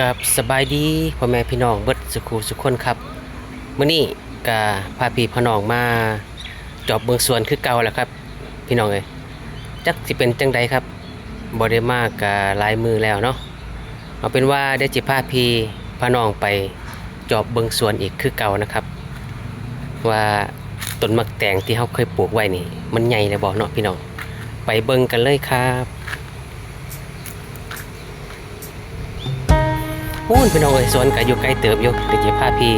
กับสบายดีพ่อแม่พี่น้องเบิดสุขูสุขคนครับมื้อนี้ก็พาพี่พน้องมาจอบเบิงสวนคือเก่าแหล้วครับ พี่น้องเอ้ยจักสิเป็นจังใดครับบ่ได้มากกะหลายมือแล้วเนาะเอาเป็นว่าได้จิพาพี่พน้องไปจอบเบิงสวนอีกคือเก่านะครับ ว่าต้นมักแตงที่เฮาเคยปลูกไว้นี่ มันใหญ่แล้วบ่เนาะพี่น้องไปเบิงกันเลยครับ พูนพี่น้องเอ้ยสวนก็อยู่ใกล้เติบอยู่เดี๋ยวจะพาพี่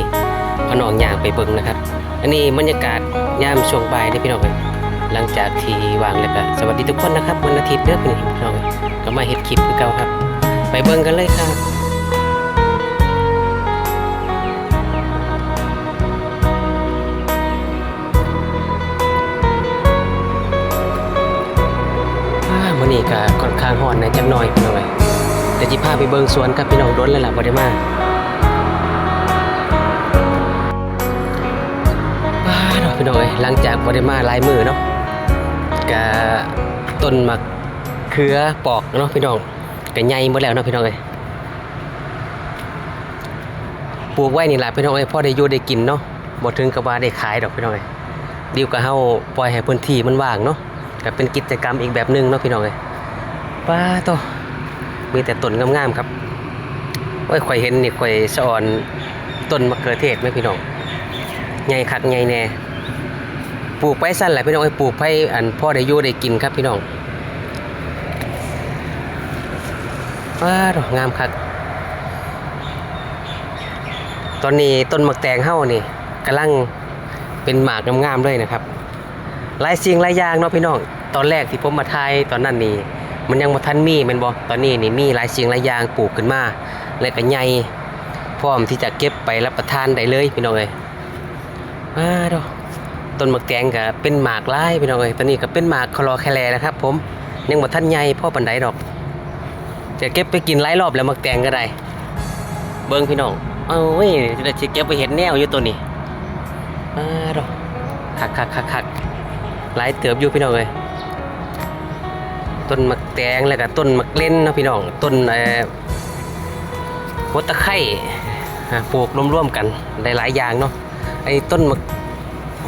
พน้องย่างไปเบิ่งนะครับ อันนี้บรรยากาศยามช่วงบ่ายเด้พี่น้องเอ้ยหลังจากที่วางแล้วก็สวัสดีทุกคนนะครับวันอาทิตย์เด้อพี่น้องเอ้ยก็มาเฮ็ดคลิปคือเก่าครับ ไปเบิ่งกันเลยครับมื้อนี้ก็ค่อนข้างร้อนในจังหน่อยพี่น้องเอ้ย เดี๋ยวจิพาไปเบิงสวนครับพี่น้องโดนเลยล่ะบ่ได้มาว้าเนาะพี่น้องเอ้ยหลังจากบ่ได้มาหลายมือเนาะกะต้นมะเขือปอกเนาะพี่น้องก็ใหญ่หมดแล้วเนาะพี่น้องเอ้ยปลูกไว้นี่ล่ะพี่น้องเอ้ยพอได้อยู่ได้กินเนาะบ่ถึงกับว่าได้ขายดอกพี่น้องเอ้ยดีกว่าเฮาปล่อยให้พื้นที่มันว่างเนาะก็เป็นกิจกรรมอีกแบบหนึงเนาะพี่น้องเอ้ยป้าโต มีแต่ต้นงามๆครับโอ้ยข่อยเห็นนี่ข่อยสะออนต้นมะเขือเทศไหมพี่น้องใหญ่คักใหญ่แน่ปลูกไปสั้นแหละพี่น้องไอ้ปลูกไปอันพ่อได้อยู่ได้กินครับพี่น้องว้าดอกงามคักตอนนี้ต้นมะแตงเฮ้านี่กำลังเป็นหมากงามๆเลยนะครับหลายสิ่งหลายอย่างเนาะพี่น้อง ตอนแรกที่ผมมาถ่ายตอนนั้นนี่ มันยังบ่ทันมีแม่นบ่ตอนนี้นี่มีหลายสิ่งหลายอย่างปลูกขึ้นมา แล้วก็ใหญ่พร้อมที่จะเก็บไปรับประทานได้เลยพี่น้องเอ้ยมาดอกต้นมะแตงก็เป็นหมากหลายพี่น้องเอ้ยตอนนี้ก็เป็นหมากคลอแคลนะครับ ผมยังบ่ทันใหญ่พ่อปานใดดอกจะเก็บไปกินหลายรอบแล้วมะแตงก็ได้ เบิ่งพี่น้องเอ้ยจะสิเก็บไปเห็ดแนวอยู่ตัวนี้มาดอกคักๆๆๆหลายเติบอยู่พี่น้องเอ้ย ต้นมะแตงแล้วก็ต้นมะเล่นเนาะพี่น้องต้นเอ่อหัตะไคร้อ่ปลูกร่วมๆกันหลายๆอย่างเนาะไอ้ต้นมะ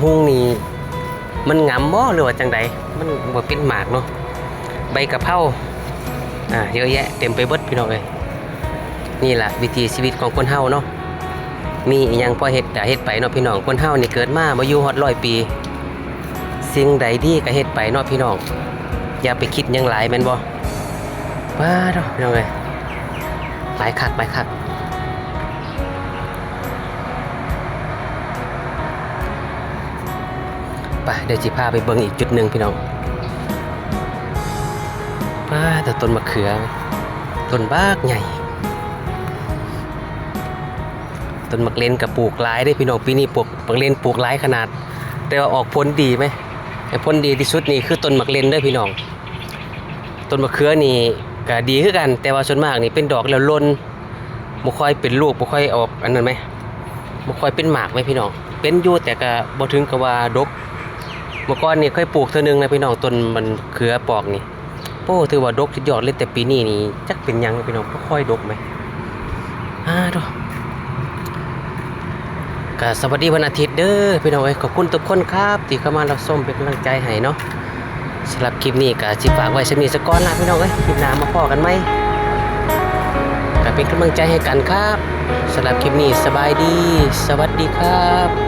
ฮุงนี่มันงามบ่หรือว่าจังใดมันบ่เป็นหมากเนาะใบกะเพราอ่าเยอะแยะเต็มไปเบิดพี่น้องเอ้ยนี่แหละวิถีชีวิตของคนเฮาเนาะมีอหยังพอเฮ็ดก็เฮ็ดไปเนาะพี่น้องคนเฮานี่เกิดมาบ่อยู่ฮอดร้อยปี สิ่งใดดีก็เฮ็ดไปเนาะพี่น้อง อย่าไปคิดยังหลายแม่นบ่ว้าดอกพี่น้องเอ้ยหลายคักหลายคักไปเดี๋ยวจิพาไปเบิ่งอีกจุดหนึ่งพี่น้องว้าแต่ต้นมะเขือ ต้นบากใหญ่ ต้นมะเลนกับปลูกหลายได้พี่น้องปีนี้ปลูกมะเลนปลูกหลายขนาด แต่ว่าออกผลดีไหม ไอ้ผลดีที่สุดนี่คือต้นมะเล่นด้อพี่น้อง ต้นมะเขือนี่ก็ดีคือกัน แต่ว่าส่วนมากนี่เป็นดอกแล้วล้นบ่ค่อยเป็นลูกบ่ค่อยออกอันนั้นไหมบ่ค่อยเป็นหมากไหมพี่น้อง เป็นอยู่แต่ก็บ่ถึงกับว่าดกเมื่อก่อนนี่เคยปลูกเทื่อนึงนะพี่น้องต้นมันเขือปอกนี่โอ้ถือว่าดกสุดยอดเลยแต่ปีนี้นี่จักเป็นยังพี่น้องบ่ค่อยดกไหมอ่าดอ ก็สวัสดีวันอาทิตย์เด้อพี่น้องเอ้ยขอบคุณทุกคนครับที่เข้ามารับชมเป็นกำลังใจให้เนาะสำหรับคลิปนี้ก็สิฝากไว้ชมีสกอนนะพี่น้องเอ้ยคลิปหน้ามาพอกันไหมก็เป็นกำลังใจให้กันครับสำหรับคลิปนี้สบายดี สวัสดีครับ